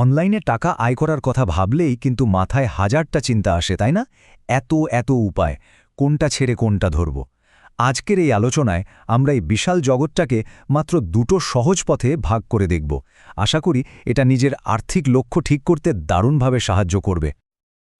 অনলাইনে টাকা আয় করার কথা ভাবলেই কিন্তু মাথায় হাজারটা চিন্তা আসে, তাই না? এত এত উপায়। কোনটা ছেড়ে কোনটা ধরব? আজকের এই আলোচনায় আমরা এই বিশাল জগৎটাকে মাত্র দুটো সহজ পথে ভাগ করে দেখব। আশা করি এটা নিজের আর্থিক লক্ষ্য ঠিক করতে দারুণভাবে সাহায্য করবে।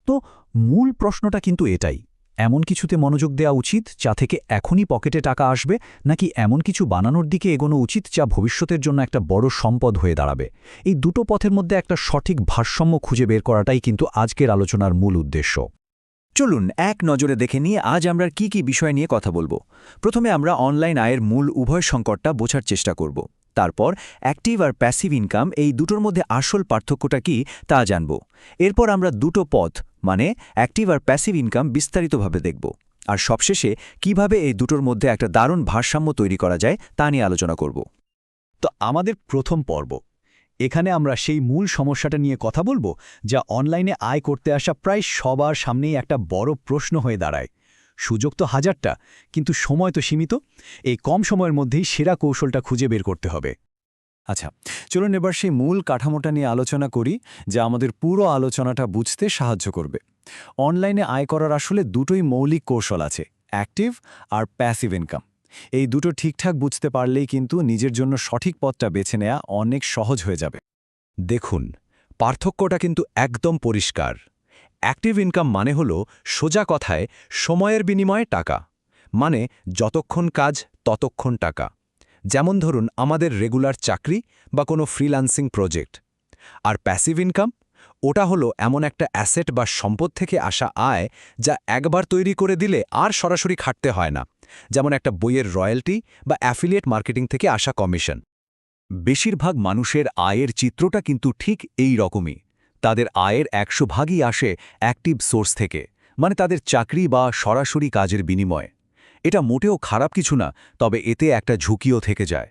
তো মূল প্রশ্নটা কিন্তু এটাই। এমন কিছুতে মনোযোগ দেওয়া উচিত যা থেকে এখনই পকেটে টাকা আসবে নাকি এমন কিছু বানানোর দিকে এগোনো উচিত যা ভবিষ্যতের জন্য একটা বড় সম্পদ হয়ে দাঁড়াবে? এই দুটো পথের মধ্যে একটা সঠিক ভারসাম্য খুঁজে বের করাটাই কিন্তু আজকের আলোচনার মূল উদ্দেশ্য। চলুন, এক নজরে দেখে নিয়ে আজ আমরা কি কি বিষয় নিয়ে কথা বলব। প্রথমে আমরা অনলাইন আয়ের মূল উভয় সংকটটা বোঝার চেষ্টা করব। তারপর, অ্যাক্টিভ আর প্যাসিভ ইনকাম এই দুটোর মধ্যে আসল পার্থক্যটা কি তা জানব। এরপর আমরা দুটো পথ মানে অ্যাক্টিভ আর প্যাসিভ ইনকাম বিস্তারিতভাবে দেখব। আর সবশেষে কীভাবে এই দুটোর মধ্যে একটা দারুণ ভারসাম্য তৈরি করা যায় তা নিয়ে আলোচনা করব। তো আমাদের প্রথম পর্ব। এখানে আমরা সেই মূল সমস্যাটা নিয়ে কথা বলব, যা অনলাইনে আয় করতে আসা প্রায় সবার সামনেই একটা বড় প্রশ্ন হয়ে দাঁড়ায়। সুযোগ তো হাজারটা, কিন্তু সময় তো সীমিত। এই কম সময়ের মধ্যেই সেরা কৌশলটা খুঁজে বের করতে হবে। আচ্ছা চলুন এবার সেই মূল কাঠামোটা নিয়ে আলোচনা করি, যা আমাদের পুরো আলোচনাটা বুঝতে সাহায্য করবে। অনলাইনে আয় করার আসলে দুটোই মৌলিক কৌশল আছে, অ্যাক্টিভ আর প্যাসিভ ইনকাম। এই দুটো ঠিকঠাক বুঝতে পারলেই কিন্তু নিজের জন্য সঠিক পথটা বেছে নেওয়া অনেক সহজ হয়ে যাবে। দেখুন, পার্থক্যটা কিন্তু একদম পরিষ্কার। অ্যাক্টিভ ইনকাম মানে হল সোজা কথায় সময়ের বিনিময়ে টাকা। মানে যতক্ষণ কাজ, ততক্ষণ টাকা। যেমন ধরুন আমাদের রেগুলার চাকরি বা কোনো ফ্রিল্যান্সিং প্রজেক্ট আর প্যাসিভ ইনকাম ওটা হলো এমন একটা অ্যাসেট বা সম্পদ থেকে আসা আয় যা একবার তৈরি করে দিলে আর সরাসরি খাটতে হয় না। যেমন একটা বইয়ের রয়্যালটি বা অ্যাফিলিয়েট মার্কেটিং থেকে আসা কমিশন বেশিরভাগ মানুষের আয়ের চিত্রটা কিন্তু ঠিক এই রকমই। তাদের আয়ের একশো ভাগই আসে অ্যাক্টিভ সোর্স থেকে মানে তাদের চাকরি বা সরাসরি কাজের বিনিময়ে। এটা মোটেও খারাপ কিছু না, তবে এতে একটা ঝুঁকিও থেকে যায়।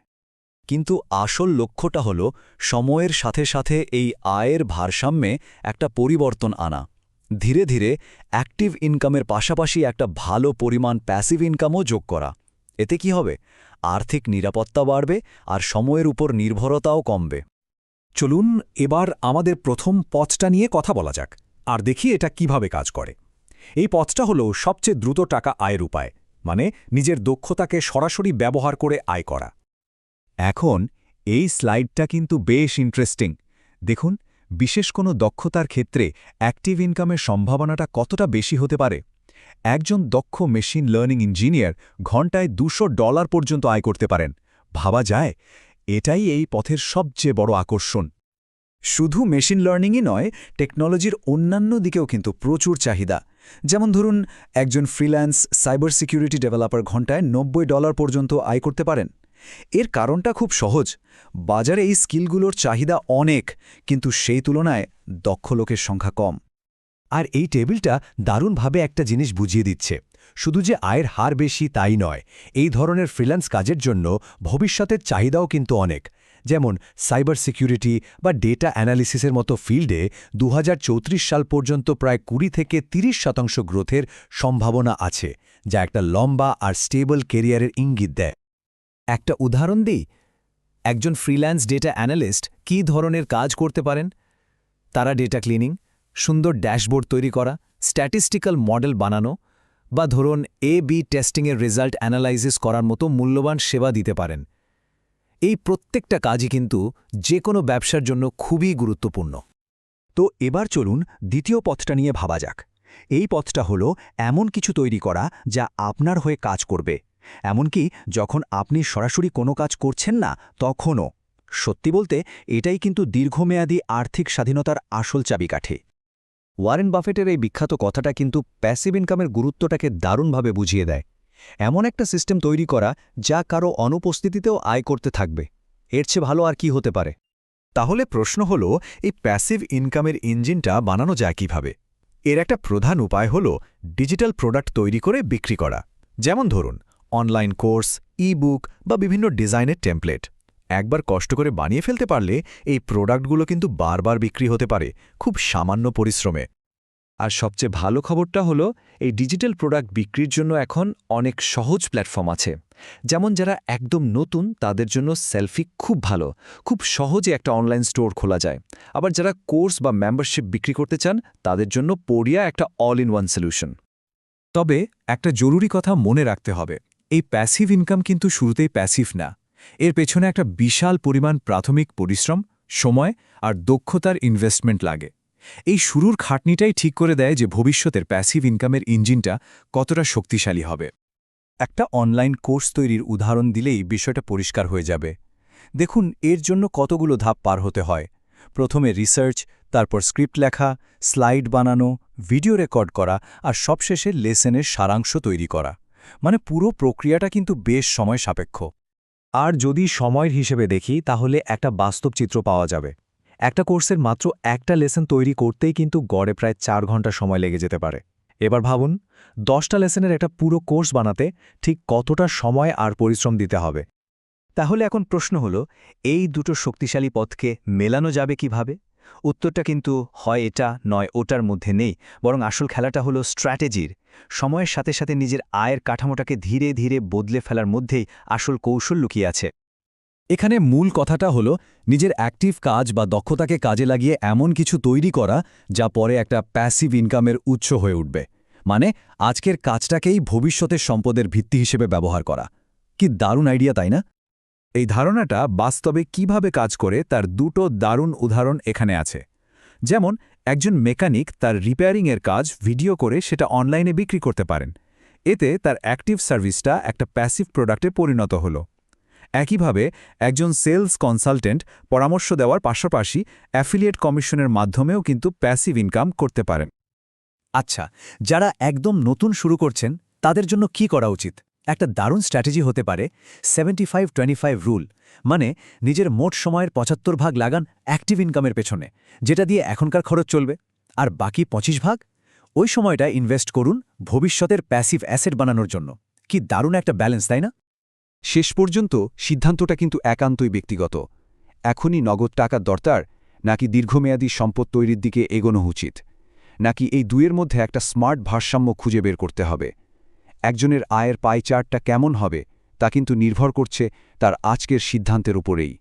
কিন্তু আসল লক্ষ্যটা হল সময়ের সাথে সাথে এই আয়ের ভারসাম্যে একটা পরিবর্তন আনা। ধীরে ধীরে অ্যাক্টিভ ইনকামের পাশাপাশি একটা ভালো পরিমাণ প্যাসিভ ইনকামও যোগ করা। এতে কি হবে? আর্থিক নিরাপত্তা বাড়বে আর সময়ের উপর নির্ভরতাও কমবে। চলুন এবার আমাদের প্রথম পথটা নিয়ে কথা বলা যাক, আর দেখি এটা কীভাবে কাজ করে। এই পথটা হল সবচেয়ে দ্রুত টাকা আয়ের উপায়। মানে নিজের দক্ষতাকে সরাসরি ব্যবহার করে আয় করা। এখন এই স্লাইডটা কিন্তু বেশ ইন্টারেস্টিং। দেখুন, বিশেষ কোনো দক্ষতার ক্ষেত্রে অ্যাক্টিভ ইনকামের সম্ভাবনাটা কতটা বেশি হতে পারে? একজন দক্ষ মেশিন লার্নিং ইঞ্জিনিয়ার ঘণ্টায় দুশো ডলার পর্যন্ত আয় করতে পারেন। ভাবা যায়, এটাই এই পথের সবচেয়ে বড় আকর্ষণ। শুধু মেশিন লার্নিংই নয়, টেকনোলজির অন্যান্য দিকেও কিন্তু প্রচুর চাহিদা। যেমন ধরুন, একজন ফ্রিল্যান্স সাইবার সিকিউরিটি ডেভেলপার ঘণ্টায় নব্বই ডলার পর্যন্ত আয় করতে পারেন। এর কারণটা খুব সহজ। বাজারে এই স্কিলগুলোর চাহিদা অনেক, কিন্তু সেই তুলনায় দক্ষ লোকের সংখ্যা কম। আর এই টেবিলটা দারুণভাবে একটা জিনিস বুঝিয়ে দিচ্ছে। শুধু যে আয়ের হার বেশি তাই নয়, এই ধরনের ফ্রিল্যান্স কাজের জন্য ভবিষ্যতের চাহিদাও কিন্তু অনেক। যেমন সাইবার সিকিউরিটি বা ডেটা অ্যানালিসিসের মতো ফিল্ডে দু হাজার চৌত্রিশ সাল পর্যন্ত প্রায় কুড়ি থেকে ৩০ শতাংশ গ্রোথের সম্ভাবনা আছে, যা একটা লম্বা আর স্টেবল কেরিয়ারের ইঙ্গিত দেয়। একটা উদাহরণ দিই, একজন ফ্রিল্যান্স ডেটা অ্যানালিস্ট কী ধরনের কাজ করতে পারেন? তারা ডেটা ক্লিনিং, সুন্দর ড্যাশবোর্ড তৈরি করা, স্ট্যাটিস্টিক্যাল মডেল বানানো বা ধরুন এ বি টেস্টিংয়ের রেজাল্ট অ্যানালাইসিস করার মতো মূল্যবান সেবা দিতে পারেন। এই প্রত্যেকটা কাজই কিন্তু যে কোনো ব্যবসার জন্য খুবই গুরুত্বপূর্ণ। তো এবার চলুন দ্বিতীয় পথটা নিয়ে ভাবা যাক। এই পথটা হল এমন কিছু তৈরি করা যা আপনার হয়ে কাজ করবে। এমনকি যখন আপনি সরাসরি কোনো কাজ করছেন না, তখনও। সত্যি বলতে, এটাই কিন্তু দীর্ঘমেয়াদী আর্থিক স্বাধীনতার আসল চাবিকাঠি। ওয়ারেন বাফেটের এই বিখ্যাত কথাটা কিন্তু প্যাসিভ ইনকামের গুরুত্বটাকে দারুণভাবে বুঝিয়ে দেয়। এমন একটা সিস্টেম তৈরি করা যা কারও অনুপস্থিতিতেও আয় করতে থাকবে। এর চেয়ে ভালো আর কি হতে পারে? তাহলে প্রশ্ন হল, এই প্যাসিভ ইনকামের ইঞ্জিনটা বানানো যায় কীভাবে? এর একটা প্রধান উপায় হল ডিজিটাল প্রোডাক্ট তৈরি করে বিক্রি করা। যেমন ধরুন অনলাইন কোর্স ই বুক বা বিভিন্ন ডিজাইনের টেমপ্লেট একবার কষ্ট করে বানিয়ে ফেলতে পারলে এই প্রোডাক্টগুলো কিন্তু বারবার বিক্রি হতে পারে, খুব সামান্য পরিশ্রমে। আর সবচেয়ে ভালো খবরটা হলো, এই ডিজিটাল প্রোডাক্ট বিক্রির জন্য এখন অনেক সহজ প্ল্যাটফর্ম আছে। যেমন যারা একদম নতুন, তাদের জন্য সেলফি খুব ভালো। খুব সহজে একটা অনলাইন স্টোর খোলা যায়। আবার যারা কোর্স বা মেম্বারশিপ বিক্রি করতে চান, তাদের জন্য পড়িয়া একটা অল ইন ওয়ান সলিউশন। তবে একটা জরুরি কথা মনে রাখতে হবে, এই প্যাসিভ ইনকাম কিন্তু শুরুতেই প্যাসিভ না। এর পেছনে একটা বিশাল পরিমাণ প্রাথমিক পরিশ্রম, সময় আর দক্ষতার ইনভেস্টমেন্ট লাগে। এই শুরুর খাটনিটাই ঠিক করে দেয় যে ভবিষ্যতের প্যাসিভ ইনকামের ইঞ্জিনটা কতটা শক্তিশালী হবে। একটা অনলাইন কোর্স তৈরির উদাহরণ দিলেই বিষয়টা পরিষ্কার হয়ে যাবে। দেখুন, এর জন্য কতগুলো ধাপ পার হতে হয়। প্রথমে রিসার্চ তারপর স্ক্রিপ্ট লেখা স্লাইড বানানো ভিডিও রেকর্ড করা আর সবশেষে লেসেনের সারাংশ তৈরি করা। মানে পুরো প্রক্রিয়াটা কিন্তু বেশ সময় সাপেক্ষ। আর যদি সময়ের হিসেবে দেখি, তাহলে একটা বাস্তব চিত্র পাওয়া যাবে। একটা কোর্সের মাত্র একটা লেসন তৈরি করতেই কিন্তু গড়ে প্রায় চার ঘণ্টা সময় লেগে যেতে পারে। এবার ভাবুন, দশটা লেসনের একটা পুরো কোর্স বানাতে ঠিক কতটা সময় আর পরিশ্রম দিতে হবে? তাহলে এখন প্রশ্ন হলো, এই দুটো শক্তিশালী পথকে মেলানো যাবে কীভাবে? উত্তরটা কিন্তু হয় এটা নয় ওটার মধ্যে নেই, বরং আসল খেলাটা হলো স্ট্র্যাটেজির। সময়ের সাথে সাথে নিজের আয়ের কাঠামোটাকে ধীরে ধীরে বদলে ফেলার মধ্যেই আসল কৌশল লুকিয়ে আছে। এখানে মূল কথাটা হলো, নিজের অ্যাক্টিভ কাজ বা দক্ষতাকে কাজে লাগিয়ে এমন কিছু তৈরি করা যা পরে একটা প্যাসিভ ইনকামের উৎস হয়ে উঠবে। মানে আজকের কাজটাকেই ভবিষ্যতের সম্পদের ভিত্তি হিসেবে ব্যবহার করা। কি দারুণ আইডিয়া তাই না? এই ধারণাটা বাস্তবে কীভাবে কাজ করে তার দুটো দারুণ উদাহরণ এখানে আছে। যেমন, একজন মেকানিক তার রিপেয়ারিংয়ের কাজ ভিডিও করে সেটা অনলাইনে বিক্রি করতে পারেন। এতে তার অ্যাক্টিভ সার্ভিসটা একটা প্যাসিভ প্রোডাক্টে পরিণত হল। একইভাবে একজন সেলস কনসালটেন্ট পরামর্শ দেওয়ার পাশাপাশি অ্যাফিলিয়েট কমিশনের মাধ্যমেও কিন্তু প্যাসিভ ইনকাম করতে পারেন। আচ্ছা যারা একদম নতুন শুরু করছেন, তাদের জন্য কি করা উচিত? একটা দারুণ স্ট্র্যাটেজি হতে পারে, seventy five twenty five rule মানে নিজের মোট সময়ের পঁচাত্তর ভাগ লাগান অ্যাক্টিভ ইনকামের পেছনে, যেটা দিয়ে এখনকার খরচ চলবে। আর বাকি পঁচিশ ভাগ? ওই সময়টা ইনভেস্ট করুন ভবিষ্যতের প্যাসিভ অ্যাসেট বানানোর জন্য। কি দারুণ একটা ব্যালেন্স, তাই না? শেষ পর্যন্ত সিদ্ধান্তটা কিন্তু একান্তই ব্যক্তিগত। এখনই নগদ টাকার দরকার, নাকি দীর্ঘমেয়াদী সম্পদ তৈরির দিকে এগোনো উচিত? নাকি এই দুয়ের মধ্যে একটা স্মার্ট ভারসাম্য খুঁজে বের করতে হবে? একজনের আয়ের পাই চার্টটা কেমন হবে, তা কিন্তু নির্ভর করছে তার আজকের সিদ্ধান্তের উপরেই।